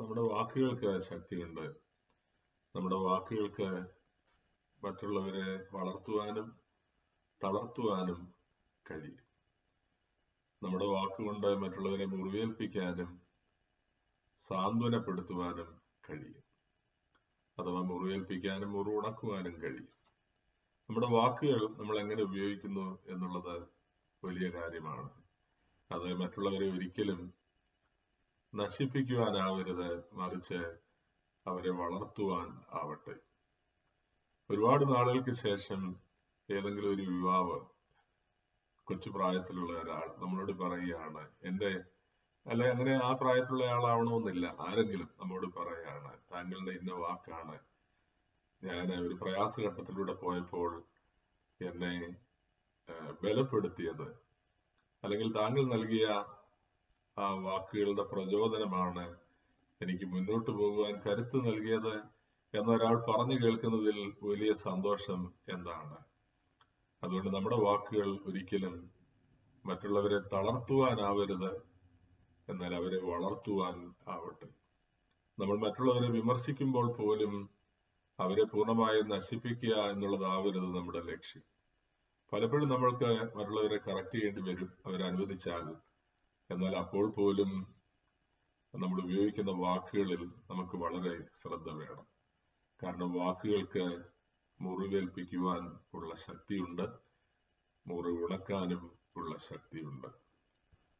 നമ്മുടെ വാക്കുകൾക്ക് ശക്തിയുണ്ട്. നമ്മുടെ വാക്കുകൾക്ക് മറ്റുള്ളവരെ വളർത്തുവാനും തളർത്തുവാനും കഴിയും. നമ്മുടെ വാക്കുകൊണ്ട് മറ്റുള്ളവരെ മുറിവേൽപ്പിക്കാനും സാന്ത്വനപ്പെടുത്തുവാനും കഴിയും. അഥവാ മുറിവേൽപ്പിക്കാനും മുറിവുണക്കുവാനും കഴിയും. നമ്മുടെ വാക്കുകൾ നമ്മൾ എങ്ങനെ ഉപയോഗിക്കുന്നു എന്നുള്ളത് വലിയ കാര്യമാണ്. അത് മറ്റുള്ളവരെ ഒരിക്കലും നശിപ്പിക്കുവാനാവരുത് മറിച്ച് അവരെ വളർത്തുവാൻ ആവട്ടെ. ഒരുപാട് നാളുകൾക്ക് ശേഷം ഏതെങ്കിലും ഒരു യുവാവ് കൊച്ചു പ്രായത്തിലുള്ള ഒരാൾ നമ്മളോട് പറയുകയാണ് എന്റെ അല്ലെ അങ്ങനെ ആ പ്രായത്തിലുള്ള ആളാവണമെന്നില്ല. ആരെങ്കിലും നമ്മോട് പറയുകയാണ് താങ്കളുടെ ഇന്ന വാക്കാണ്. ഞാൻ ഒരു പ്രയാസഘട്ടത്തിലൂടെ പോയപ്പോൾ എന്നെ ബലപ്പെടുത്തിയത്. അല്ലെങ്കിൽ താങ്കൾ നൽകിയ ആ വാക്കുകളുടെ പ്രചോദനമാണ് എനിക്ക് മുന്നോട്ട് പോകുവാൻ കരുത്ത് നൽകിയത് എന്നൊരാൾ പറഞ്ഞു കേൾക്കുന്നതിൽ വലിയ സന്തോഷം എന്താണ് അതുകൊണ്ട് നമ്മുടെ വാക്കുകൾ ഒരിക്കലും മറ്റുള്ളവരെ തളർത്തുവാനാവരുത് എന്നാൽ അവരെ വളർത്തുവാൻ ആവട്ടെ. നമ്മൾ മറ്റുള്ളവരെ വിമർശിക്കുമ്പോൾ പോലും അവരെ പൂർണമായും നശിപ്പിക്കുക എന്നുള്ളതാവരുത് നമ്മുടെ ലക്ഷ്യം. പലപ്പോഴും നമ്മൾക്ക് മറ്റുള്ളവരെ കറക്റ്റ് ചെയ്യേണ്ടി വരും. അവരനുവദിച്ചാൽ എന്നാൽ അപ്പോൾ പോലും നമ്മൾ ഉപയോഗിക്കുന്ന വാക്കുകളിൽ നമുക്ക് വളരെ ശ്രദ്ധ വേണം. കാരണം വാക്കുകൾക്ക് മുറിവേൽപ്പിക്കുവാൻ ഉള്ള ശക്തിയുണ്ട് മുറിവുണക്കാനും ഉള്ള ശക്തിയുണ്ട്.